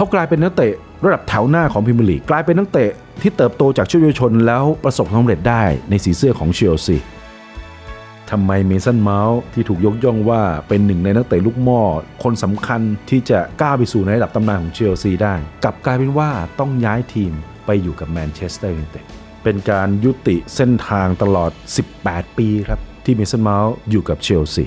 เขากลายเป็นนักเตะระดับแถวหน้าของพรีเมียร์ลีกกลายเป็นนักเตะที่เติบโตจากชุดเยาวชนแล้วประสบความสำเร็จได้ในสีเสื้อของเชลซีทำไมเมสันเมาส์ที่ถูกยกย่องว่าเป็นหนึ่งในนักเตะลูกหม้อคนสำคัญที่จะก้าวไปสู่ในระดับตำนานของเชลซีได้กลับกลายเป็นว่าต้องย้ายทีมไปอยู่กับแมนเชสเตอร์ยูไนเต็ดเป็นการยุติเส้นทางตลอด 18 ปีครับที่เมสันเมาส์อยู่กับเชลซี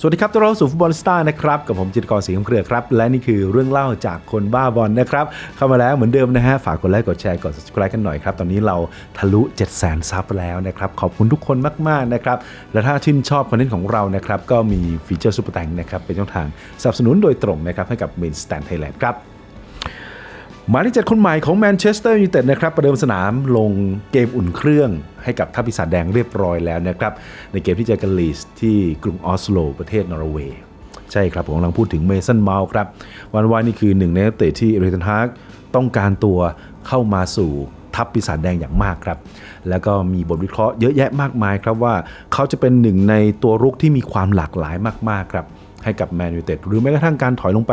สวัสดีครับต้อนรับสู่ฟุตบอลสตาร์นะครับ กับผมจิตกรศรีคำเครือครับ และนี่คือเรื่องเล่าจากคนบ้าบอลนะครับ เข้ามาแล้วเหมือนเดิมนะฮะ ฝากกดไลค์กดแชร์กด subscribe กันหน่อยครับ ตอนนี้เราทะลุ 7 0 0 0 0ซับแล้วนะครับ ขอบคุณทุกคนมาก ๆ นะครับ และถ้าชื่นชอบคอนเทนต์ของเรานะครับ ก็มีฟีเจอร์ซูเปอร์แตงนะครับเป็นช่องทางสนับสนุนโดยตรงนะครับให้กับ Main Stand Thailand ครับ หมายเลขเจ็ดคนใหม่ของแมนเชสเตอร์ยูไนเต็ดนะครับประเดิมสนามลงเกมอุ่นเครื่องให้กับทัพปีศาจแดงเรียบร้อยแล้วนะครับ ในเกมที่เจอกันลีสที่กรุงออสโล ประเทศนอร์เวย์ใช่ครับ ผมกำลังพูดถึงเมสันเมาครับ วันวานนี่คือหนึ่งในนักเตะที่เอริกเทนฮากต้องการตัวเข้ามาสู่ทัพปีศาจแดงอย่างมากครับ แล้วก็มีบทวิเคราะห์เยอะแยะมากมายครับว่าเขาจะเป็นหนึ่งในตัวรุกที่มีความหลากหลายมากๆครับ ให้กับแมนยูเต็ดหรือแม้กระทั่งการถอยลงไป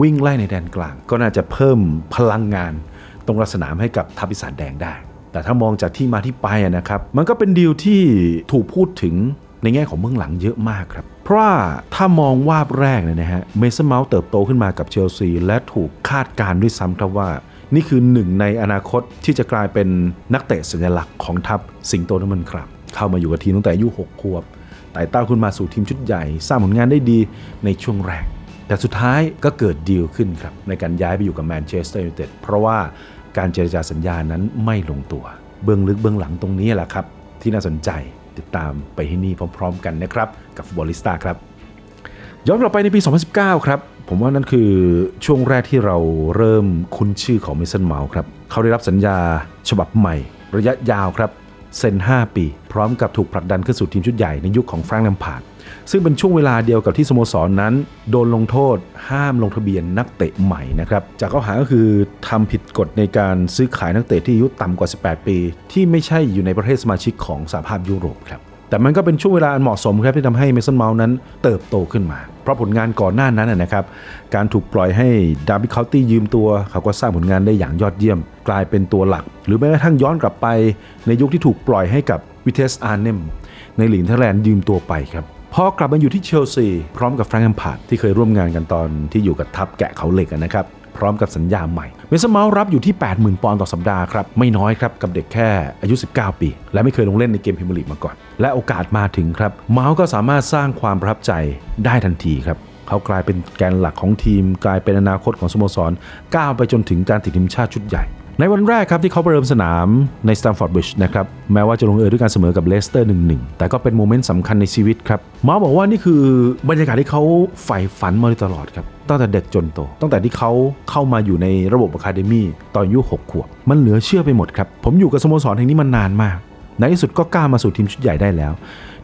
วิ่งไล่ในแดนกลาง ก็น่าจะเพิ่มพลังงาน ตรงรัสนามให้กับทัพปีศาจแดงได้ แต่ถ้ามองจากที่มาที่ไปนะครับมันก็เป็นดีลที่ถูกพูดถึงในแง่ของเบื้องหลังเยอะมากครับ เพราะว่าถ้ามองวาบแรกเนี่ยนะฮะเมสันเมาส์เติบโตขึ้นมากับเชลซี และถูกคาดการณ์ด้วยซ้ำครับว่า นี่คือหนึ่งในอนาคตที่จะกลายเป็นนักเตะสัญลักษณ์ของทัพสิงโตน้ำมันครับ เข้ามาอยู่กับทีมตั้งแต่อายุ6ขวบ ไต่เต้าขึ้นมาสู่ทีมชุดใหญ่ สร้างผลงานได้ดีในช่วงแรก แต่สุดท้ายก็เกิดดีลขึ้นครับ ในการย้ายไปอยู่กับแมนเชสเตอร์ยูไนเต็ดเพราะว่าการเจรจาสัญญานั้นไม่ลงตัว เบื้องลึกเบื้องหลังตรงนี้แหละครับ ที่น่าสนใจติดตามไปที่นี่พร้อม ๆ กันนะครับ กับฟุตบอลลิสตาครับย้อนกลับไปในปี 2019 ครับ ผมว่านั่นคือช่วงแรกที่เราเริ่มคุ้นชื่อของเมสันเมาครับ เขาได้รับสัญญาฉบับใหม่ ระยะยาวครับ เซ็น 5 ปี พร้อมกับถูกผลักดันขึ้นสู่ทีมชุดใหญ่ในยุคของแฟรงก์ลัมพาร์ดซึ่งเป็นช่วงเวลาเดียวกับที่สโมสรนนั้น โดนลงโทษ ห้ามลงทะเบียนนักเตะใหม่นะครับจากข้อหาก็คือทำผิดกฎในการซื้อขายนักเตะที่อายุต่ำกว่า 18 ปี ที่ไม่ใช่อยู่ในประเทศสมาชิกของสหภาพยุโรปครับ แต่มันก็เป็นช่วงเวลาอันเหมาะสมครับที่ทำให้เมสันเมาส์นั้นเติบโตขึ้นมา เพราะผลงานก่อนหน้านั้นนะครับ การถูกปล่อยให้ดาร์บิคาตี้ยืมตัว เขาก็สร้างผลงานได้อย่างยอดเยี่ยม กลายเป็นตัวหลัก หรือแม้กระทั่งย้อนกลับไป ในยุคที่ถูกปล่อยให้กับวิเทสอาร์เนมในหลีนเธอร์แลนด์ยืมตัวไปครับพอกลับมาอยู่ที่เชลซี พร้อมกับแฟรงค์แอมพาร์ดที่เคยร่วมงานกันตอนที่อยู่กับทัพแกะเขาเหล็กนะครับ พร้อมกับสัญญาใหม่เมสเมาส์รับอยู่ที่ 80,000 ปอนด์ต่อสัปดาห์ครับ ไม่น้อยครับกับเด็กแค่อายุ 19 ปี และไม่เคยลงเล่นในเกมพิมพ์ลีมาก่อน และโอกาสมาถึงครับเมาส์ก็สามารถสร้างความประทับใจได้ทันทีครับเขากลายเป็นแกนหลักของทีม กลายเป็นอนาคตของสโมสรก้าวไปจนถึงการติดทีมชาติชุดใหญ่ ในวันแรกครับที่เขาประเดิมสนามในสแตมฟอร์ดบริดจ์นะครับแม้ว่าจะลงเอยด้วยการเสมอกับเลสเตอร์ 1-1 แต่ก็เป็นโมเมนต์สำคัญในชีวิตครับมาส์บอกว่านี่คือบรรยากาศที่เขาใฝ่ฝันมาโดยตลอดครับตั้งแต่เด็กจนโต ตั้งแต่ที่เขาเข้ามาอยู่ในระบบอะคาเดมี่ตอนอายุ6ขวบ มันเหลือเชื่อไปหมดครับ ผมอยู่กับสโมสรแห่งนี้มานานมาก ในที่สุดก็กล้ามาสู่ทีมชุดใหญ่ได้แล้ว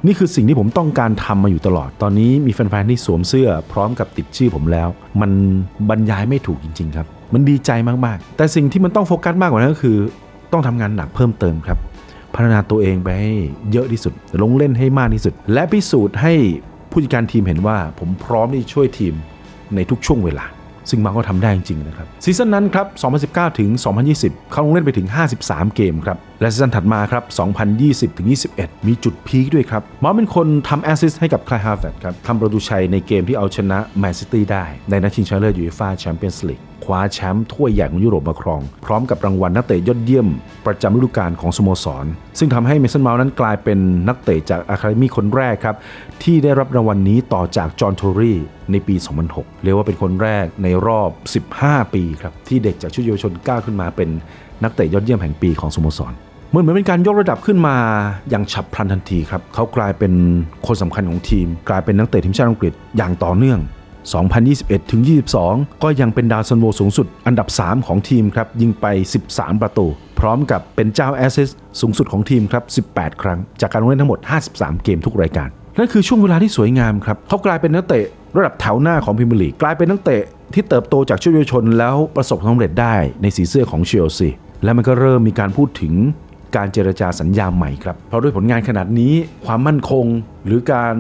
นี่คือสิ่งที่ผมต้องการทำมาอยู่ตลอด ตอนนี้มีแฟนๆที่สวมเสื้อพร้อมกับติดชื่อผมแล้ว มันบรรยายไม่ถูกจริง ๆ ครับ มันดีใจมากๆ แต่สิ่งที่มันต้องโฟกัสมากกว่านั้นก็คือ ต้องทำงานหนักเพิ่มเติมครับ พัฒนาตัวเองไปให้เยอะที่สุด ลงเล่นให้มากที่สุด และพิสูจน์ให้ผู้จัดการทีมเห็นว่า ผมพร้อมที่จะช่วยทีมในทุกช่วงเวลา ซึ่งมาก็ทำได้จริงๆนะครับซีซั่นนั้นครับ 2019 ถึง 2020 เขาลงเล่นไปถึง 53 เกมครับ และซีซั่นถัดมาครับ 2020-21 มีจุดพีคด้วยครับมอเป็นคนทำแอสซิสต์ให้กับคลายฮาร์เวร์ดครับทำประตูชัยในเกมที่เอาชนะแมนซิตี้ได้ ในนัดชิงชนะเลิศยูฟ่าแชมเปี้ยนส์ลีกคว้าแชมป์ถ้วยใหญ่ของยุโรปมาครอง พร้อมกับรางวัลนักเตะยอดเยี่ยม ประจำฤดูกาลของสโมสร ซึ่งทำให้เมสันเมาส์นั้นกลายเป็นนักเตะจากอะคาเดมี่คนแรกครับ ที่ได้รับรางวัลนี้ต่อจากจอห์นโทรีในปี 2006 เรียกว่าเป็นคนแรกในรอบ 15 ปีครับ ที่เด็กจากชุดเยาวชนก้าวขึ้นมาเป็น นักเตะยอดเยี่ยมแห่งปีของสโมสรเหมือนเหมือนเป็นการยกระดับขึ้นมาอย่างฉับพลันทันทีครับเขากลายเป็นคนสำคัญของทีม กลายเป็นนักเตะทีมชาติอังกฤษอย่างต่อเนื่อง 2021ถึง22 ก็ยังเป็นดาวซันโวสูงสุดอันดับ 3 ของทีมครับ ยิงไป 13 ประตู พร้อมกับเป็นเจ้าแอสซิสสูงสุดของทีมครับ 18 ครั้ง จากการลงเล่นทั้งหมด 53 เกมทุกรายการนั่นคือช่วงเวลาที่สวยงามครับเขากลายเป็นนักเตะระดับแถวหน้าของพรีเมียร์ลีกกลายเป็นนักเตะที่เติบโตจากชุดเยาวชนแล้วประสบความสำเร็จได้ในสีเสื้อของเชลซี และมันก็เริ่มมีการพูดถึงการเจรจาสัญญาใหม่ครับ เพราะด้วยผลงานขนาดนี้ความมั่นคง หรือการ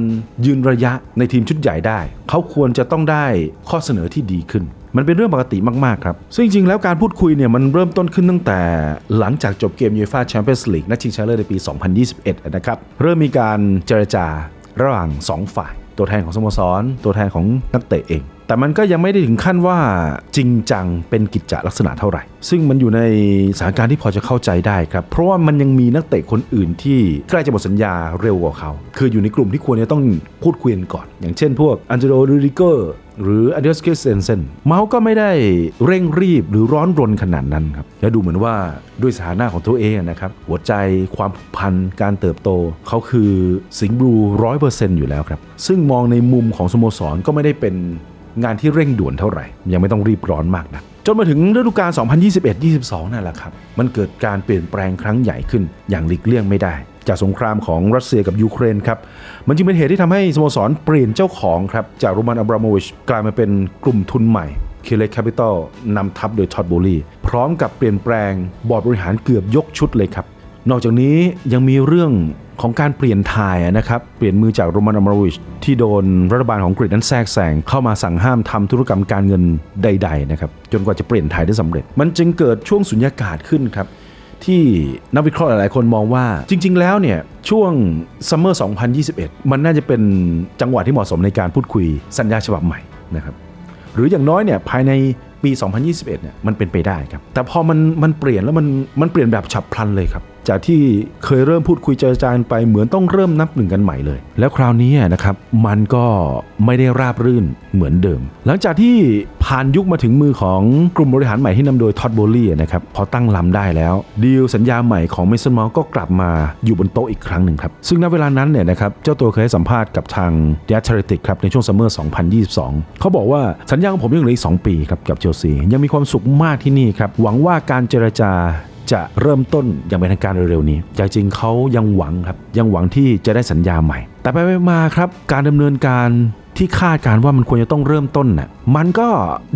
ยืนระยะในทีมชุดใหญ่ได้ เขาควรจะต้องได้ข้อเสนอที่ดีขึ้น มันเป็นเรื่องปกติมากๆครับ ซึ่งจริงๆแล้วการพูดคุยเนี่ยมันเริ่มต้นขึ้นตั้งแต่หลังจากจบเกมยูฟ่าแชมเปี้ยนส์ลีกนัดชิงชนะเลิศในปี 2021 นะครับเริ่มมีการเจรจาระหว่าง 2 ฝ่าย ตัวแทนของสโมสร ตัวแทนของนักเตะเอง แต่มันก็ยังไม่ได้ถึงขั้นว่าจริงจังเป็นกิจจลักษณะเท่าไหร่ ซึ่งมันอยู่ในสถานการณ์ที่พอจะเข้าใจได้ครับ เพราะว่ามันยังมีนักเตะคนอื่นที่ใกล้จะหมดสัญญาเร็วกว่าเขา คืออยู่ในกลุ่มที่ควรจะต้องพูดคุยกันก่อน อย่างเช่นพวกอันเจโรรูดิเกอร์หรืออันเดสเกสเซนเซนเมาส์ก็ไม่ได้เร่งรีบหรือร้อนรนขนาดนั้นครับ และดูเหมือนว่าด้วยสถานะของตัวเองนะครับ หัวใจความผูกพันการเติบโต เขาคือสิงห์บลูร้อยเปอร์เซ็นต์อยู่แล้วครับ ซึ่งมองในมุมของสโมสรก็ไม่ได้เป็น งานที่เร่งด่วนเท่าไหร่ ยังไม่ต้องรีบร้อนมากนะจนมาถึงฤดูกาล 2021-22 นั่นแหละครับ มันเกิดการเปลี่ยนแปลงครั้งใหญ่ขึ้นอย่างหลีกเลี่ยงไม่ได้ จากสงครามของรัสเซียกับยูเครนครับ มันจึงเป็นเหตุที่ทำให้สโมสรเปลี่ยนเจ้าของครับ จากโรมันอับราโมวิชกลายมาเป็นกลุ่มทุนใหม่เคเลแคปิตอลนำทัพโดยท็อดโบลีพร้อมกับเปลี่ยนแปลงบอร์ดบริหารเกือบยกชุดเลยครับนอกจากนี้ยังมีเรื่อง ของการเปลี่ยนทายนะครับ เปลี่ยนมือจากโรมันอมรวิชที่โดนรัฐบาลของกรีกนั้นแทรกแซงเข้ามาสั่งห้ามทำธุรกรรมการเงินใด ๆ นะครับ จนกว่าจะเปลี่ยนทายได้สำเร็จ มันจึงเกิดช่วงสุญญากาศขึ้นครับ ที่นักวิเคราะห์หลายๆคนมองว่า จริง ๆ แล้วเนี่ย ช่วงซัมเมอร์ 2021 มันน่าจะเป็นจังหวะที่เหมาะสมในการพูดคุยสัญญาฉบับใหม่นะครับหรืออย่างน้อยเนี่ยภายในปี 2021 เนี่ยมันเป็นไปได้ครับ แต่พอมันมันเปลี่ยนแล้วมันมันเปลี่ยนแบบฉับพลันเลยครับ จากที่เคยเริ่มพูดคุยเจรจาไปเหมือนต้องเริ่มนับหนึ่งกันใหม่เลย แล้วคราวนี้นะครับมันก็ไม่ได้ราบรื่นเหมือนเดิม หลังจากที่ผ่านยุคมาถึงมือของกลุ่มบริหารใหม่ที่นำโดยท็อดโบลี่นะครับพอตั้งลำได้แล้ว ดีลสัญญาใหม่ของเมสันมอลก็กลับมาอยู่บนโต๊ะอีกครั้งหนึ่งครับ ซึ่งณเวลานั้นเนี่ยนะครับเจ้าตัวเคยให้สัมภาษณ์กับทางเดียร์เทรติกครับในช่วงซัมเมอร์ 2022 เขาบอกว่าสัญญาของผมยังเหลืออีก 2 ปีครับกับเชลซียังมีความสุขมากที่นี่ครับหวังว่าการเจรจา จะเริ่มต้นอย่างเป็นทางการเร็วๆนี้ใจจริงเขายังหวังครับยังหวังที่จะได้สัญญาใหม่ แต่ไปๆมาครับการดำเนินการที่คาดการว่ามันควรจะต้องเริ่มต้นน่ะมันก็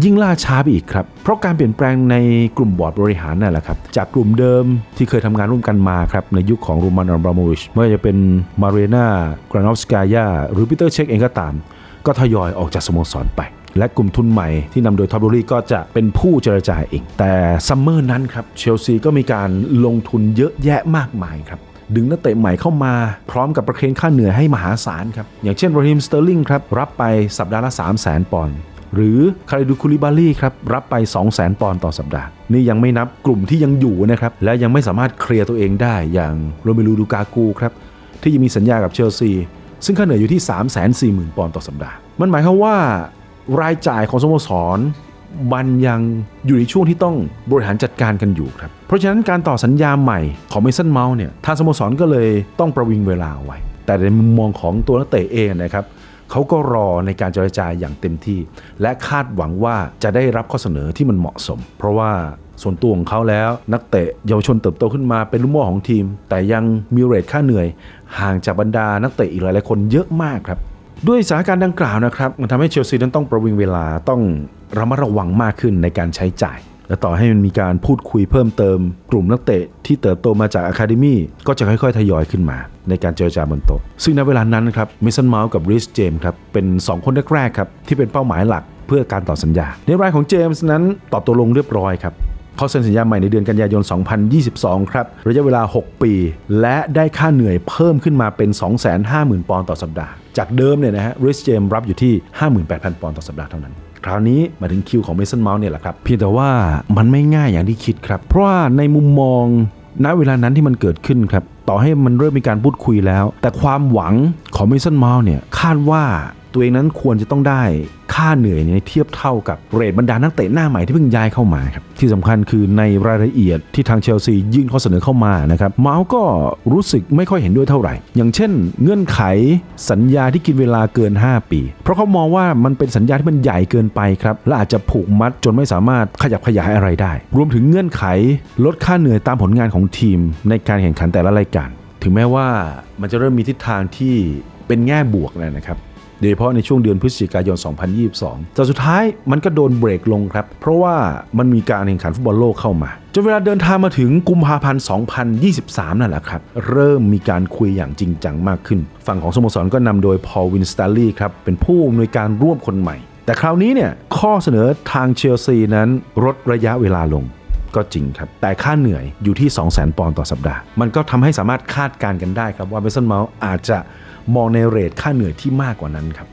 ยิ่งล่าช้าไปอีกครับ เพราะการเปลี่ยนแปลงในกลุ่มบอร์ดบริหารนั่นแหละครับ จากกลุ่มเดิมที่เคยทำงานร่วมกันมาครับ ในยุคของรูมานอับราโมวิชไม่ว่าจะเป็นมาเรนากรานอฟสกายาหรือปีเตอร์เช็คเองก็ตาม ก็ทยอยออกจากสโมสรไป และกลุ่มทุนใหม่ที่นำโดยท็อปโรลี่ก็จะเป็นผู้เจรจาเองแต่ซัมเมอร์นั้นครับเชลซีก็มีการลงทุนเยอะแยะมากมายครับดึงนักเตะใหม่เข้ามาพร้อมกับประเคนค่าเหนื่อยให้มหาศาลครับ อย่างเช่นโรฮิมสเตอร์ลิงครับรับไปสัปดาห์ละ 3 0 0 0 0 0 ปอนด์หรือคาริดูคูลิบาลีครับรับไป 2 0 0 0 0 0 ปอนด์ต่อสัปดาห์ นี่ยังไม่นับกลุ่มที่ยังอยู่นะครับและยังไม่สามารถเคลียร์ตัวเองได้อย่างโรเมลูดูกากูครับที่ยังมีสัญญากับเชลซีซึ่งค่าเหนื่อยอยู่ที่ 3 4 0 0 0 0 ปอนด์ต่อสัปดาห์ มันหมายความว่า รายจ่ายของสโมสรมันยังอยู่ในช่วงที่ต้องบริหารจัดการกันอยู่ครับ เพราะฉะนั้นการต่อสัญญาใหม่ของเมสันเมาส์เนี่ยทางสโมสรก็เลยต้องประวิงเวลาเอาไว้ แต่ในมุมมองของตัวนักเตะเองนะครับเขาก็รอในการเจรจาอย่างเต็มที่ และคาดหวังว่าจะได้รับข้อเสนอที่มันเหมาะสม เพราะว่าส่วนตัวของเขาแล้วนักเตะเยาวชนเติบโตขึ้นมาเป็นลูกม่อของทีม แต่ยังมีเรทค่าเหนื่อย ห่างจากบรรดานักเตะอีกหลายๆคนเยอะมากครับ ด้วยสถานการณ์ดังกล่าวนะครับมันทำให้เชลซีนั้นต้องประวิงเวลาต้องระมัดระวังมากขึ้นในการใช้จ่าย และต่อให้มันมีการพูดคุยเพิ่มเติม กลุ่มนักเตะที่เติบโตมาจากอะคาเดมี่ก็จะค่อยๆ ทยอยขึ้นมา ในการเจรจาบนโต๊ะซึ่งณเวลานั้นครับมิสันเมาส์กับริสเจมส์ครับเป็น 2 คนแรกๆครับที่เป็นเป้าหมายหลักเพื่อการต่อสัญญา ในรายของเจมส์นั้นตอบตัวลงเรียบร้อยครับ เขาเซ็นสัญญาใหม่ในเดือนกันยายน 2022 ครับ ระยะเวลา 6 ปี และได้ค่าเหนื่อยเพิ่มขึ้นมาเป็น 250,000 ปอนด์ต่อสัปดาห์ จากเดิมเนี่ยนะฮะริสเจมรับอยู่ที่ 58,000 ปอนด์ต่อสัปดาห์เท่านั้นคราวนี้มาถึงคิวของเมสันเมาส์เนี่ยแหละครับ เพียงแต่ว่ามันไม่ง่ายอย่างที่คิดครับ เพราะว่าในมุมมองณเวลานั้นที่มันเกิดขึ้นครับ ต่อให้มันเริ่มมีการพูดคุยแล้ว แต่ความหวังของเมสันเมาส์เนี่ยคาดว่าตัวเองนั้นควรจะต้องได้ ค่าเหนื่อยในเทียบเท่ากับเรทบรรดานักเตะหน้าใหม่ที่เพิ่งย้ายเข้ามาครับที่สำคัญคือในรายละเอียดที่ทางเชลซียื่นข้อเสนอเข้ามานะครับเมาส์ก็รู้สึกไม่ค่อยเห็นด้วยเท่าไหร่ อย่างเช่น เงื่อนไขสัญญาที่กินเวลาเกิน 5 ปี เพราะเขามองว่ามันเป็นสัญญาที่มันใหญ่เกินไปครับและอาจจะผูกมัดจนไม่สามารถขยับขยายอะไรได้ รวมถึงเงื่อนไขลดค่าเหนื่อยตามผลงานของทีม ในการแข่งขันแต่ละรายการ ถึงแม้ว่ามันจะเริ่มมีทิศทางที่เป็นแง่บวกเลยนะครับ โดยเฉพาะในช่วงเดือนพฤศจิกายน 2022 แต่สุดท้ายมันก็โดนเบรกลงครับ เพราะว่ามันมีการแข่งขันฟุตบอลโลกเข้ามาจนเวลาเดินทางมาถึงกุมภาพันธ์ 2023 นั่นแหละครับ เริ่มมีการคุยอย่างจริงจังมากขึ้น ฝั่งของสโมสรก็นำโดยพอลวินสตาลีครับ เป็นผู้อำนวยการร่วมคนใหม่ แต่คราวนี้เนี่ยข้อเสนอทางเชลซีนั้นลดระยะเวลาลงก็จริงครับ แต่ค่าเหนื่อยอยู่ที่ 200,000 ปอนด์ต่อสัปดาห์ มันก็ทำให้สามารถคาดการณ์กันได้ครับว่าเมสันเมาส์อาจจะ มองในเรทค่าเหนื่อยที่มากกว่านั้นครับ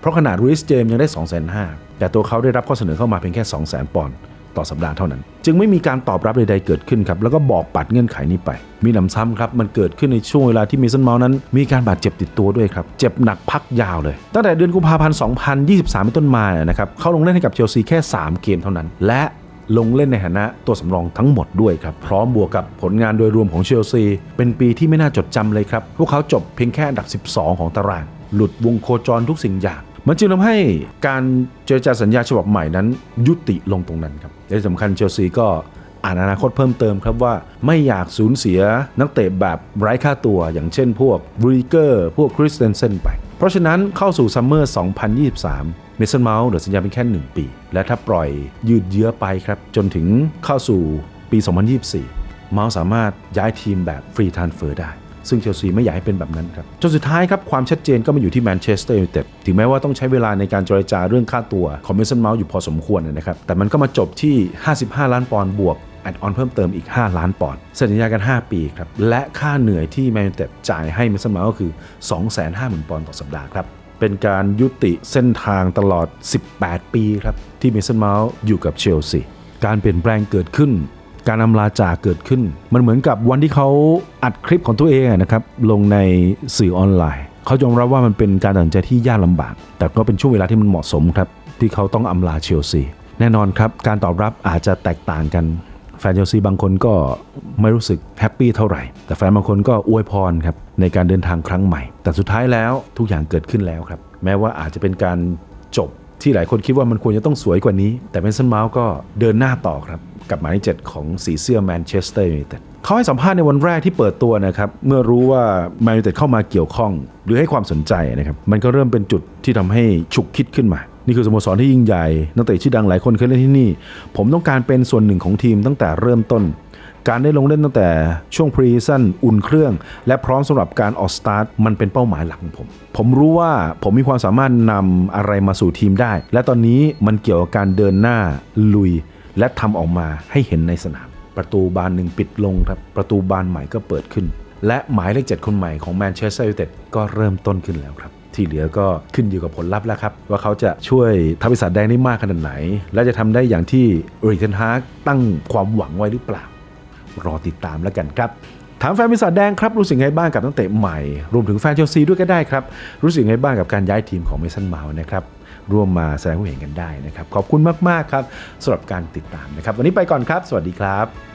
เพราะขนาดริสเจมยังได้ 2 5 0 0 0แต่ตัวเขาได้รับข้อเสนอเข้ามาเพียงแค่2 0 0 0 0 0ปอนด์ต่อสัปดาห์เท่านั้น จึงไม่มีการตอบรับใดๆเกิดขึ้นครับ แล้วก็บอกปัดเงื่อนไขนี้ไป มีหนำซ้ำครับ มันเกิดขึ้นในช่วงเวลาที่มิสันเมาส์นั้น มีการบาดเจ็บติดตัวด้วยครับ เจ็บหนักพักยาวเลย ตั้งแต่เดือนกุมภาพันธ์ 2023 เป็นต้นมาเนี่ยนะครับ เขาลงเล่นให้กับเชลซีแค่ 3 เกมเท่านั้น และ ลงเล่นในฐานะตัวสำรองทั้งหมดด้วยครับ พร้อมบวกกับผลงานโดยรวมของเชลซี เป็นปีที่ไม่น่าจดจำเลยครับ พวกเขาจบเพียงแค่อันดับ 12 ของตาราง หลุดวงโคจรทุกสิ่งอย่างมันจึงทำให้การเจรจาสัญญาฉบับใหม่นั้น ยุติลงตรงนั้นครับและสำคัญเชลซีก็อ่านอนาคตเพิ่มเติมครับว่าไม่อยากสูญเสียนักเตะแบบไร้ค่าตัวอย่างเช่นพวกบริเกอร์ พวกคริสเตนเซนไป เพราะฉะนั้นเข้าสู่ซัมเมอร์ 2023 เมสันเมาส์เหลือสัญญาเป็นแค่ 1 ปี และถ้าปล่อยยืดเยื้อไปครับ จนถึงเข้าสู่ปี 2024 เมาส์สามารถย้ายทีมแบบฟรีทานเฟอร์ได้ ซึ่งเชลซีไม่อยากให้เป็นแบบนั้นครับ จนสุดท้ายครับ ความชัดเจนก็มาอยู่ที่แมนเชสเตอร์ยูไนเต็ดถึงแม้ว่าต้องใช้เวลาในการเจรจาเรื่องค่าตัวของเมสันเมาส์อยู่พอสมควรนะครับแต่มันก็มาจบที่ 55 ล้านปอนด์บวก แอดออนเพิ่มเติมอีก 5 ล้านปอนด์สัญญากัน 5 ปีครับ และค่าเหนื่อยที่แมนยูเต็ดจ่ายให้เมสันเมาส์ก็คือ 250,000 ปอนด์ต่อสัปดาห์ครับ เป็นการยุติเส้นทางตลอด 18 ปีครับ ที่เมสันเมาส์อยู่กับเชลซีการเปลี่ยนแปลงเกิดขึ้น การอำลาจากเกิดขึ้น มันเหมือนกับวันที่เขาอัดคลิปของตัวเองนะครับลงในสื่อออนไลน์เขายอมรับว่ามันเป็นการตัดสินใจที่ยากลำบาก แต่ก็เป็นช่วงเวลาที่มันเหมาะสมครับที่เขาต้องอำลาเชลซีแน่นอนครับ การตอบรับอาจจะแตกต่างกัน แฟนเชลซีบางคนก็ไม่รู้สึกแฮปปี้เท่าไหร่ แต่แฟนบางคนก็อวยพรครับในการเดินทางครั้งใหม่ แต่สุดท้ายแล้วทุกอย่างเกิดขึ้นแล้วครับ แม้ว่าอาจจะเป็นการจบที่หลายคนคิดว่ามันควรจะต้องสวยกว่านี้ แต่เมสันเมาส์ก็เดินหน้าต่อครับ กับหมายเลขเจ็ดของสีเสื้อแมนเชสเตอร์ยูไนเต็ดเขาให้สัมภาษณ์ในวันแรกที่เปิดตัวนะครับ เมื่อรู้ว่าแมนยูไนเต็ดเข้ามาเกี่ยวข้อง หรือให้ความสนใจนะครับ มันก็เริ่มเป็นจุดที่ทำให้ฉุกคิดขึ้นมา นี่คือสโมสรที่ยิ่งใหญ่นักเตะชื่อดังหลายคนเคยเล่นที่นี่ ผมต้องการเป็นส่วนหนึ่งของทีมตั้งแต่เริ่มต้น การได้ลงเล่นตั้งแต่ช่วงพรีซันอุ่นเครื่อง และพร้อมสำหรับการออกสตาร์ทมันเป็นเป้าหมายหลักของผม ผมรู้ว่าผมมีความสามารถนำอะไรมาสู่ทีมได้ และตอนนี้มันเกี่ยวกับการเดินหน้าลุย และทำออกมาให้เห็นในสนาม ประตูบานหนึ่งปิดลงครับประตูบานใหม่ก็เปิดขึ้น และหมายเลขเจ็ดคนใหม่ของแมนเชสเตอร์ยูไนเต็ดก็เริ่มต้นขึ้นแล้วครับ ที่เหลือก็ขึ้นอยู่กับผลลัพธ์แล้วครับ ว่าเขาจะช่วยทัพปีศาจแดงได้มากขนาดไหน และจะทำได้อย่างที่เอริกเทนฮากตั้งความหวังไว้หรือเปล่า รอติดตามแล้วกันครับถามแฟนปีศาจแดงครับรู้สึกไงบ้างกับนักเตะใหม่ รวมถึงแฟนเชลซีด้วยก็ได้ครับ รู้สึกไงบ้างกับการย้ายทีมของเมสันเมาส์นะครับร่วมมาแสดงความเห็นกันได้นะครับ ขอบคุณมาก ๆ ครับสำหรับการติดตามนะครับ วันนี้ไปก่อนครับ สวัสดีครับ